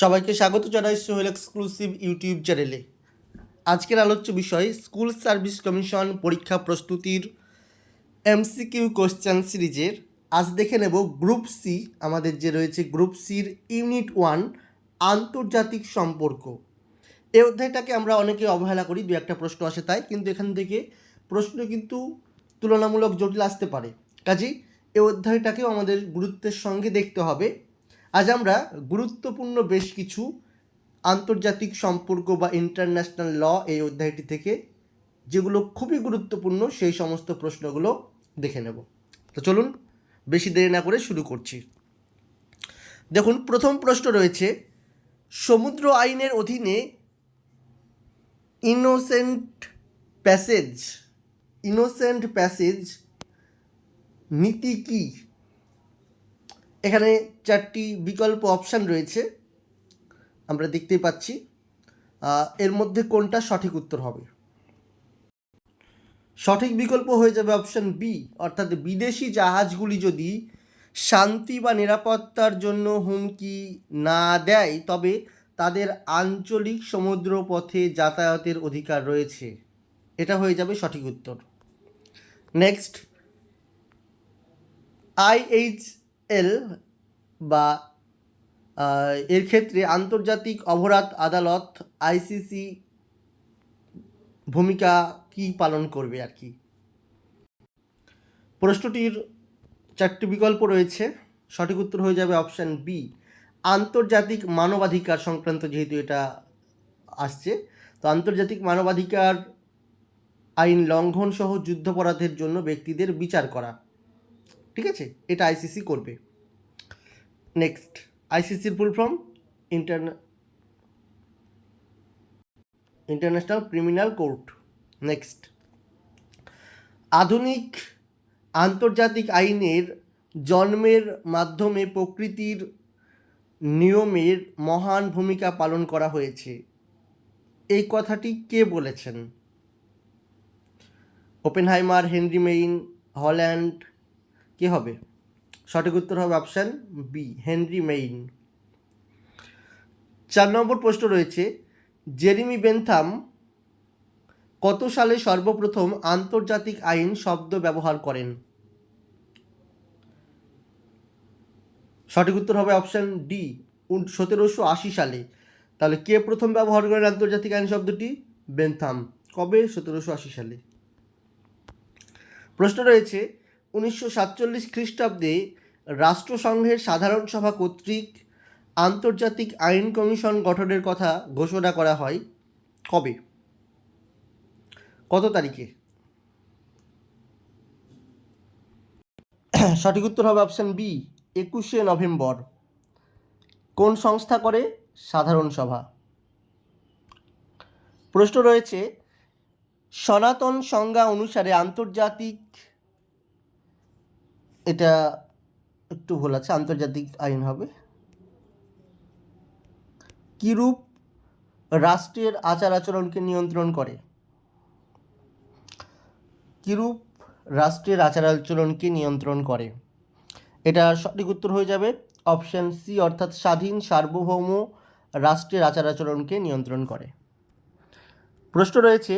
সবাইকে স্বাগত জানাই সোহেল এক্সক্লুসিভ ইউটিউব চ্যানেলে। আজকের আলোচ্য বিষয়, স্কুল সার্ভিস কমিশন পরীক্ষা প্রস্তুতির এমসিকিউ কোশ্চেন সিরিজের। আজ দেখে নেব গ্রুপ সি আমাদের যে রয়েছে গ্রুপ সির ইউনিট ওয়ান, আন্তর্জাতিক সম্পর্ক। এই অধ্যায়টাকে আমরা অনেকে অবহেলা করি, দু একটা প্রশ্ন আসে তাই, কিন্তু এখান থেকে প্রশ্ন কিন্তু তুলনামূলক জটিল আসতে পারে। কাজেই এই অধ্যায়টাকেও আমাদের গুরুত্বের সঙ্গে দেখতে হবে। আজ আমরা গুরুত্বপূর্ণ বেশ কিছু আন্তর্জাতিক সম্পর্ক বা ইন্টারন্যাশনাল ল এই অধ্যায়টি থেকে, যেগুলো খুবই গুরুত্বপূর্ণ সেই সমস্ত প্রশ্নগুলো দেখে নেব। তো চলুন বেশি দেরি না করে শুরু করছি। দেখুন, প্রথম প্রশ্ন রয়েছে, সমুদ্র আইনের অধীনে ইনোসেন্ট প্যাসেজ ইনোসেন্ট প্যাসেজ নীতি কী? এখানে চারটি বিকল্প অপশান রয়েছে। আমরা দেখতেই পাচ্ছি এর মধ্যে কোনটা সঠিক উত্তর হবে? সঠিক বিকল্প হয়ে যাবে অপশান বি অর্থাৎ বিদেশি জাহাজগুলি যদি শান্তি বা নিরাপত্তার জন্য হুমকি না দেয়, তবে তাদের আঞ্চলিক সমুদ্র পথে যাতায়াতের অধিকার রয়েছে। এটা হয়ে যাবে সঠিক উত্তর। নেক্সট আইএইচএল বা এর ক্ষেত্রে আন্তর্জাতিক অপরাধ আদালত, আইসিসি ভূমিকা কি পালন করবে আর কি? প্রশ্নটির চারটি বিকল্প রয়েছে। সঠিক উত্তর হয়ে যাবে অপশান বি আন্তর্জাতিক মানবাধিকার সংক্রান্ত যেহেতু এটা আসছে, তো আন্তর্জাতিক মানবাধিকার আইন লঙ্ঘন সহ যুদ্ধাপরাধের জন্য ব্যক্তিদের বিচার করা। ঠিক আছে? এটা আইসিসি করবে। নেক্সট আইসিসির ফুল ফর্ম ইন্টারনা ইন্টারন্যাশনাল ক্রিমিনাল কোর্ট নেক্সট আধুনিক আন্তর্জাতিক আইনের জন্মের মাধ্যমে প্রকৃতির নিয়মের মহান ভূমিকা পালন করা হয়েছে। এই কথাটি কে বলেছেন? ওপেনহাইমার, হেনরি মেইন, হল্যান্ড কে হবে? সঠিক উত্তর হবে অপশান বি, হেনরি মেইন। চার নম্বর প্রশ্ন রয়েছে, জেরিমি বেনথাম কত সালে সর্বপ্রথম আন্তর্জাতিক আইন শব্দ ব্যবহার করেন? সঠিক উত্তর হবে অপশান ডি সতেরোশো আশি সালে। তাহলে কে প্রথম ব্যবহার করেন আন্তর্জাতিক আইন শব্দটি? বেনথাম। কবে? সতেরোশো আশি সালে। প্রশ্ন রয়েছে উনিশশো সাতচল্লিশ খ্রিস্টাব্দে রাষ্ট্রসংঘের সাধারণ সভা কর্তৃক আন্তর্জাতিক আইন কমিশন গঠনের কথা ঘোষণা করা হয়। কবে? কত তারিখে? সঠিক উত্তর হবে অপশান বি একুশে নভেম্বর। কোন সংস্থা করে? সাধারণ সভা। প্রশ্ন রয়েছে, সনাতন সংজ্ঞা অনুসারে আন্তর্জাতিক এটা একটু ভুল আছে, আন্তর্জাতিক আইন হবে। কিরূপ রাষ্ট্রের আচার আচরণকে নিয়ন্ত্রণ করে? কিরূপ রাষ্ট্রের আচার আচরণকে নিয়ন্ত্রণ করে? এটা সঠিক উত্তর হয়ে যাবে, অপশান সি অর্থাৎ স্বাধীন সার্বভৌম রাষ্ট্রের আচার আচরণকে নিয়ন্ত্রণ করে। প্রশ্ন রয়েছে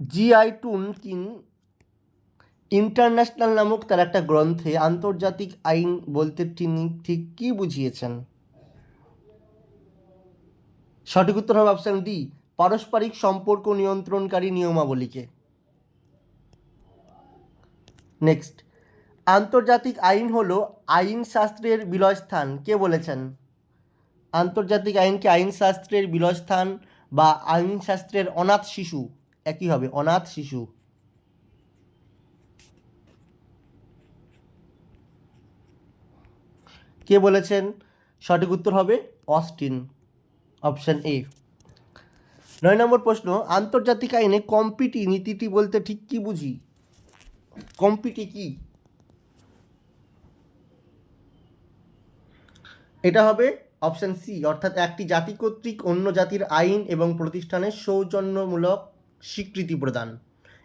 জিআই টুন কিন ইন্টারন্যাশনাল নামক তার একটা গ্রন্থে আন্তর্জাতিক আইন বলতে তিনি ঠিক কী বুঝিয়েছেন? সঠিক উত্তর হবে অপশান ডি পারস্পরিক সম্পর্ক নিয়ন্ত্রণকারী নিয়মাবলীকে। নেক্সট আন্তর্জাতিক আইন হলো আইন শাস্ত্রের বিলয়স্থান। কে বলেছেন? আন্তর্জাতিক আইনকে আইন শাস্ত্রের বিলয়স্থান বা আইন শাস্ত্রের অনাথ শিশু? একই হবে, অনাথ শিশু। কে বলেছেন? সঠিক উত্তর হবে অস্টিন, অপশন এ। নয় নম্বর প্রশ্ন, আন্তর্জাতিক আইনে কম্পিটি নীতিটি বলতে ঠিক কি বুঝি? কম্পিটি কি? এটা হবে অপশন সি, অর্থাৎ একটি জাতি কর্তৃক অন্য জাতির আইন এবং প্রতিষ্ঠানের সৌজন্যমূলক স্বীকৃতি প্রদান।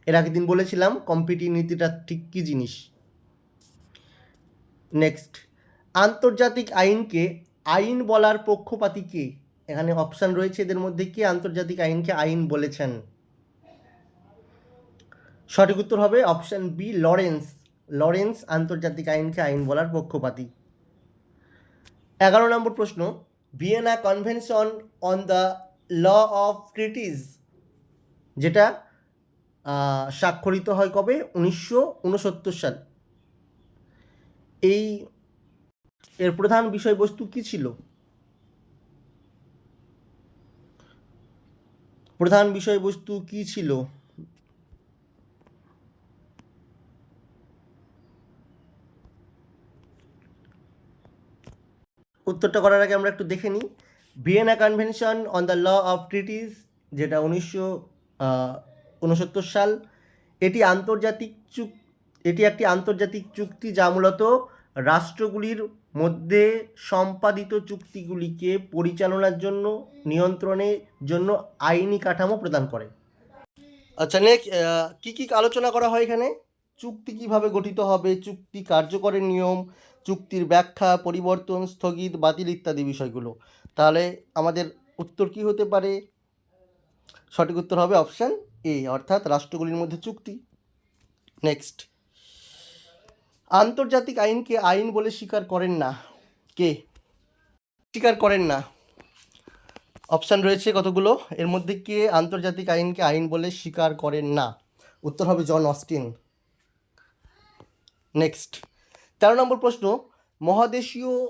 এর আগের দিন বলেছিলাম, কম্পিটি নীতিটা ঠিক কী জিনিস? নেক্সট আন্তর্জাতিক আইনকে আইন বলার পক্ষপাতী কে? এখানে অপশান রয়েছে এদের মধ্যে কে আন্তর্জাতিক আইনকে আইন বলেছেন? সঠিক উত্তর হবে অপশান বি, লরেন্স। লরেন্স আন্তর্জাতিক আইনকে আইন বলার পক্ষপাতী। এগারো নম্বর প্রশ্ন, Vienna convention on the law of treaties যেটা স্বাক্ষরিত হয় কবে? উনিশশো উনসত্তর সাল। এই এর প্রধান বিষয়বস্তু কি ছিল? প্রধান বিষয়বস্তু কি ছিল? উত্তরটা করার আগে আমরা একটু দেখে নিই। Vienna convention on the law of treaties যেটা উনিশশো উনসত্তর সাল, এটি আন্তর্জাতিক চুক, এটি একটি আন্তর্জাতিক চুক্তি যা মূলত রাষ্ট্রগুলির মধ্যে সম্পাদিত চুক্তিগুলিকে পরিচালনার জন্য, নিয়ন্ত্রণের জন্য আইনি কাঠামো প্রদান করে। আচ্ছা নেক্সট কী কী আলোচনা করা হয় এখানে? চুক্তি কীভাবে গঠিত হবে? চুক্তি কার্যকরের নিয়ম, চুক্তির ব্যাখ্যা, পরিবর্তন, স্থগিত, বাতিল ইত্যাদি বিষয়গুলো। তাহলে আমাদের উত্তর কি হতে পারে? সঠিক উত্তর হবে অপশান এ, অর্থাৎ রাষ্ট্রগুলির মধ্যে চুক্তি। নেক্সট আন্তর্জাতিক আইনকে আইন বলে স্বীকার করেন না। কে? স্বীকার করেন না। অপশান রয়েছে কতগুলো? এর মধ্যে কে আন্তর্জাতিক আইনকে আইন বলে স্বীকার করেন না? উত্তর হবে জন অস্টিন। নেক্সট। তেরো নম্বর প্রশ্ন, মহাদেশীয়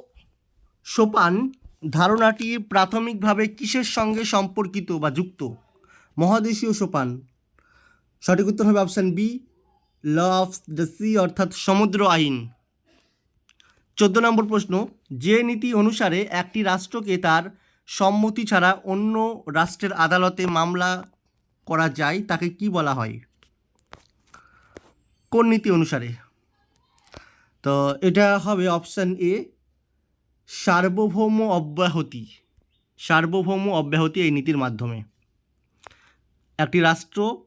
সোপান ধারণাটি প্রাথমিকভাবে কিসের সঙ্গে সম্পর্কিত বা যুক্ত? মহাদেশীয় সোপান। সঠিক উত্তর হবে option B law of the sea অর্থাৎ সমুদ্র আইন। চোদ্দ নম্বর প্রশ্ন, যে নীতি অনুসারে একটি রাষ্ট্রকে তার সম্মতি ছাড়া অন্য রাষ্ট্রের আদালতে মামলা করা যায়, তাকে কি বলা হয়? কোন নীতি অনুসারে? তো এটা হবে অপশান এ, সার্বভৌম অব্যাহতি। সার্বভৌম অব্যাহতি এই নীতির মাধ্যমে। একটি রাষ্ট্র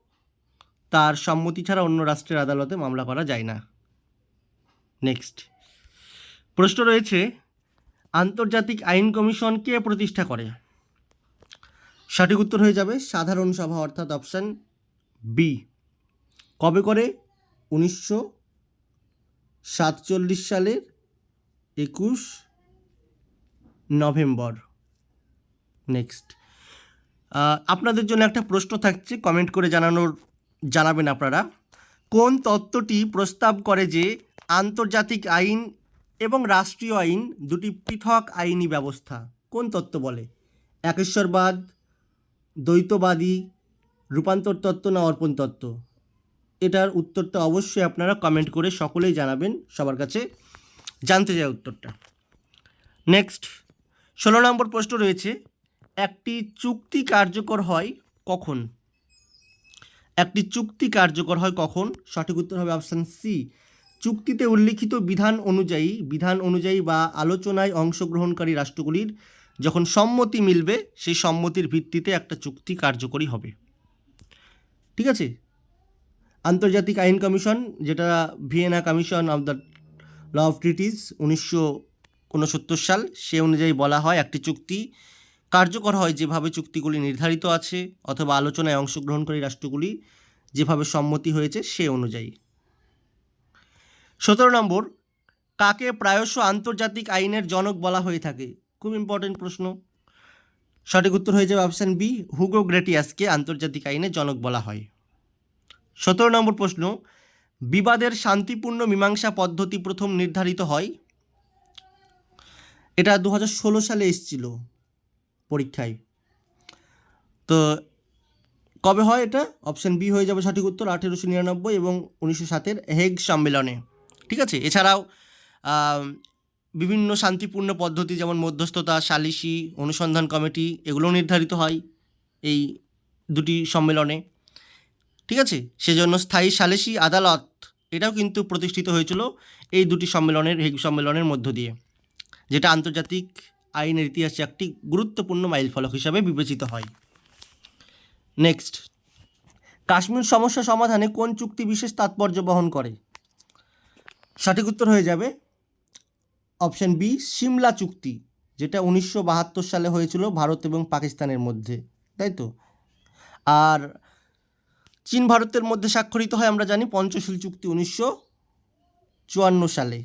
তার সম্মতি ছাড়া অন্য রাষ্ট্রের আদালতে মামলা করা যায় না। নেক্সট। প্রশ্ন রয়েছে, আন্তর্জাতিক আইন কমিশন কে প্রতিষ্ঠা করে? সঠিক উত্তর হয়ে যাবে, সাধারণ সভা অর্থাৎ অপশান বি কবে করে? উনিশশো সাতচল্লিশ সালের একুশ নভেম্বর। নেক্সট। আপনাদের জন্য একটা প্রশ্ন থাকছে, কমেন্ট করে জানানোর জানাবেন আপনারা। কোন তত্ত্বটি প্রস্তাব করে যে আন্তর্জাতিক আইন এবং রাষ্ট্রীয় আইন দুটি পৃথক আইনি ব্যবস্থা? কোন তত্ত্ব বলে? একেশ্বরবাদ, দ্বৈতবাদী, রূপান্তর তত্ত্ব না অর্পণ তত্ত্ব? এটার উত্তরটা অবশ্যই আপনারা কমেন্ট করে সকলেই জানাবেন। সবার কাছে জানতে চাই উত্তরটা। নেক্সট ষোলো নম্বর প্রশ্ন রয়েছে, একটি চুক্তি কার্যকর হয় কখন? একটি চুক্তি কার্যকর হয় কখন? সঠিক উত্তর হবে অপশান সি চুক্তিতে উল্লিখিত বিধান অনুযায়ী বিধান অনুযায়ী বা আলোচনায় অংশগ্রহণকারী রাষ্ট্রগুলির যখন সম্মতি মিলবে, সেই সম্মতির ভিত্তিতে একটা চুক্তি কার্যকরী হবে। ঠিক আছে? আন্তর্জাতিক আইন কমিশন, যেটা Vienna commission of the law of treaties উনিশশো উনসত্তর সাল, সে অনুযায়ী বলা হয় একটি চুক্তি কার্যকর হয় যেভাবে চুক্তিগুলি নির্ধারিত আছে অথবা আলোচনায় অংশগ্রহণকারী রাষ্ট্রগুলি যেভাবে সম্মতি হয়েছে সে অনুযায়ী। সতেরো নম্বর, কাকে প্রায়শ আন্তর্জাতিক আইনের জনক বলা হয়ে থাকে? খুব ইম্পর্টেন্ট প্রশ্ন। সঠিক উত্তর হয়ে যাবে অপশান বি হুগো গ্রেটিয়াসকে আন্তর্জাতিক আইনের জনক বলা হয়। সতেরো নম্বর প্রশ্ন, বিবাদের শান্তিপূর্ণ মীমাংসা পদ্ধতি প্রথম নির্ধারিত হয়? এটা দু সালে এসেছিল। পরীক্ষায়। তো কবে হয় এটা? অপশান বি হয়ে যাবে সঠিক উত্তর আঠেরোশো নিরানব্বই এবং উনিশশো সাতের হেগ সম্মেলনে। ঠিক আছে? এছাড়াও বিভিন্ন শান্তিপূর্ণ পদ্ধতি যেমন মধ্যস্থতা, সালিসি, অনুসন্ধান কমিটি, এগুলো নির্ধারিত হয় এই দুটি সম্মেলনে। ঠিক আছে? সেজন্য স্থায়ী সালিসি আদালত এটাও কিন্তু প্রতিষ্ঠিত হয়েছিল এই দুটি সম্মেলনের হেগ সম্মেলনের মধ্য দিয়ে। যেটা আন্তর্জাতিক আইনের ইতিহাসে একটি গুরুত্বপূর্ণ মাইলফলক হিসাবে বিবেচিত হয়। নেক্সট কাশ্মীর সমস্যা সমাধানে কোন চুক্তি বিশেষ তাৎপর্য বহন করে? সঠিক উত্তর হয়ে যাবে অপশন বি, সিমলা চুক্তি, যেটা উনিশশো বাহাত্তর সালে হয়েছিল ভারত এবং পাকিস্তানের মধ্যে, তাই তো? আর চীন ভারতের মধ্যে স্বাক্ষরিত হয়, আমরা জানি, পঞ্চশীল চুক্তি উনিশশো চুয়ান্ন সালে।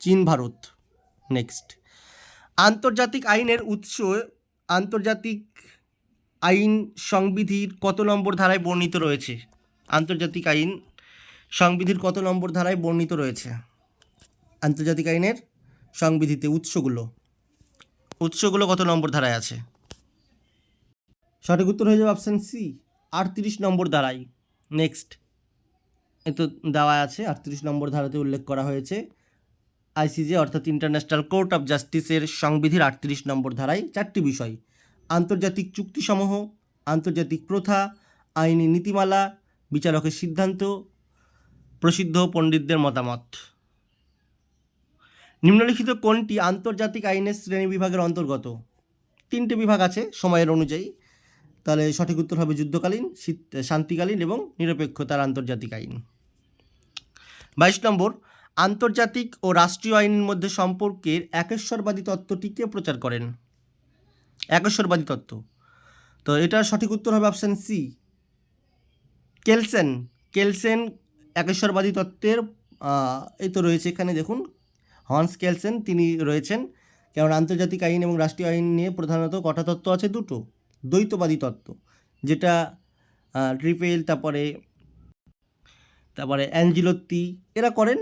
চীন ভারত। নেক্সট। আন্তর্জাতিক আইনের উৎস, আন্তর্জাতিক আইন সংবিধির কত নম্বর ধারায় বর্ণিত রয়েছে? আন্তর্জাতিক আইন সংবিধির কত নম্বর ধারায় বর্ণিত রয়েছে? আন্তর্জাতিক আইনের সংবিধিতে উৎসগুলো। উৎসগুলো কত নম্বর ধারায় আছে? সঠিক উত্তর হয়ে যাবে অপশান সি, আটত্রিশ নম্বর ধারায়। নেক্সট। এ তো দেওয়া আছে, আটত্রিশ নম্বর ধারাতে উল্লেখ করা হয়েছে। আইসিজে, অর্থাৎ ইন্টারন্যাশনাল কোর্ট অফ জাস্টিসের সংবিধির আটত্রিশ নম্বর ধারায় চারটি বিষয়। আন্তর্জাতিক চুক্তিসমূহ, আন্তর্জাতিক প্রথা, আইনি নীতিমালা, বিচারকের সিদ্ধান্ত, প্রসিদ্ধ পণ্ডিতদের মতামত। নিম্নলিখিত কোনটি আন্তর্জাতিক আইনের শ্রেণি বিভাগের অন্তর্গত? তিনটে বিভাগ আছে সময়ের অনুযায়ী। তাহলে সঠিক উত্তর হবে যুদ্ধকালীন শান্তিকালীন এবং নিরপেক্ষতার আন্তর্জাতিক আইন। বাইশ নম্বর আন্তর্জাতিক ও রাষ্ট্রীয় আইনের মধ্যে সম্পর্কের একেশ্বরবাদী তত্ত্বটিকে প্রচার করেন। একেশ্বরবাদী তত্ত্ব। তো এটার সঠিক উত্তর হবে অপশান সি কেলসেন। কেলসেন একেশ্বরবাদী তত্ত্বের এই তো রয়েছে এখানে দেখুন। হন্স কেলসেন, তিনি রয়েছেন। কারণ আন্তর্জাতিক আইন এবং রাষ্ট্রীয় আইন নিয়ে প্রধানত কটা তত্ত্ব আছে দুটো। দ্বৈতবাদী তত্ত্ব, যেটা ট্রিপেল তারপরে তারপরে অ্যাঞ্জিলোত্তি, এরা করেন।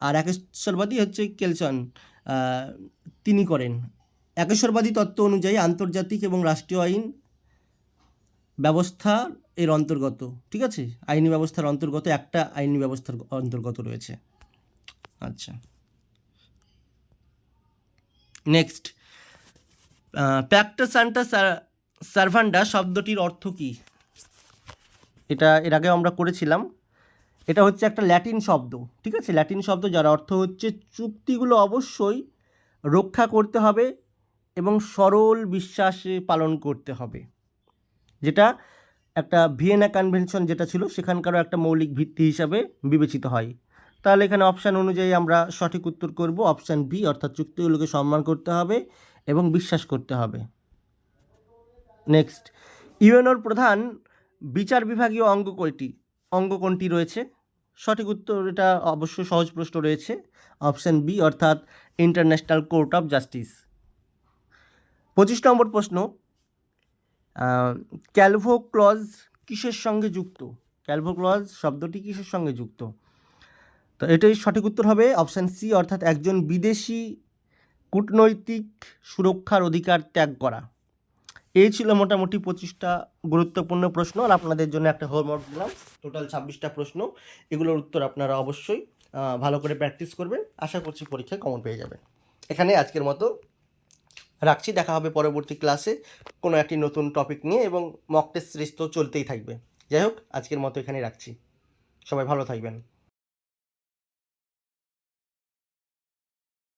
আর একেশ্বরবাদী হচ্ছে কেলসন তিনি করেন। একেশ্বরবাদী তত্ত্ব অনুযায়ী আন্তর্জাতিক এবং রাষ্ট্রীয় আইন ব্যবস্থা এর অন্তর্গত, ঠিক আছে? আইনি ব্যবস্থার অন্তর্গত, একটা আইনি ব্যবস্থার অন্তর্গত রয়েছে। আচ্ছা। নেক্সট প্যাক্টা সান্টা সার্ভান্ডা শব্দটির অর্থ কী? এটা এর আগে আমরা করেছিলাম। এটা হচ্ছে একটা ল্যাটিন শব্দ, ঠিক আছে? ল্যাটিন শব্দ যার অর্থ হচ্ছে চুক্তিগুলো অবশ্যই রক্ষা করতে হবে এবং সরল বিশ্বাসে পালন করতে হবে। যেটা একটা ভিয়েনা কনভেনশন যেটা ছিল, সেখানকারও একটা মৌলিক ভিত্তি হিসাবে বিবেচিত হয়। তাহলে এখানে অপশান অনুযায়ী আমরা সঠিক উত্তর করব। অপশান বি অর্থাৎ চুক্তিগুলোকে সম্মান করতে হবে এবং বিশ্বাস করতে হবে। নেক্সট, ইউএনওর প্রধান বিচার বিভাগীয় অঙ্গ কয়টি অঙ্গ কোনটি রয়েছে? সঠিক উত্তর, এটা অবশ্যই সহজ প্রশ্ন রয়েছে। অপশান বি, অর্থাৎ ইন্টারন্যাশনাল কোর্ট অফ জাস্টিস। পঁচিশ নম্বর প্রশ্ন ক্যালভো ক্লজ কিসের সঙ্গে যুক্ত? ক্যালভো ক্লজ শব্দটি কিসের সঙ্গে যুক্ত? তো এটাই সঠিক উত্তর হবে। অপশান সি, অর্থাৎ একজন বিদেশি কূটনৈতিক সুরক্ষার অধিকার ত্যাগ করা। এই ছিল মোটামুটি পঁচিশটা গুরুত্বপূর্ণ প্রশ্ন আর আপনাদের জন্য একটা হোমওয়ার্ক দিলাম। টোটাল ছাব্বিশটা প্রশ্ন, এগুলোর উত্তর আপনারা অবশ্যই ভালো করে প্র্যাকটিস করবেন। আশা করছি পরীক্ষায় কমন পেয়ে যাবেন। এখানে আজকের মতো রাখছি। দেখা হবে পরবর্তী ক্লাসে কোনো একটি নতুন টপিক নিয়ে এবং মক টেস্ট সিরিজ তো চলতেই থাকবে। যাই হোক, আজকের মতো এখানে রাখছি। সবাই ভালো থাকবেন।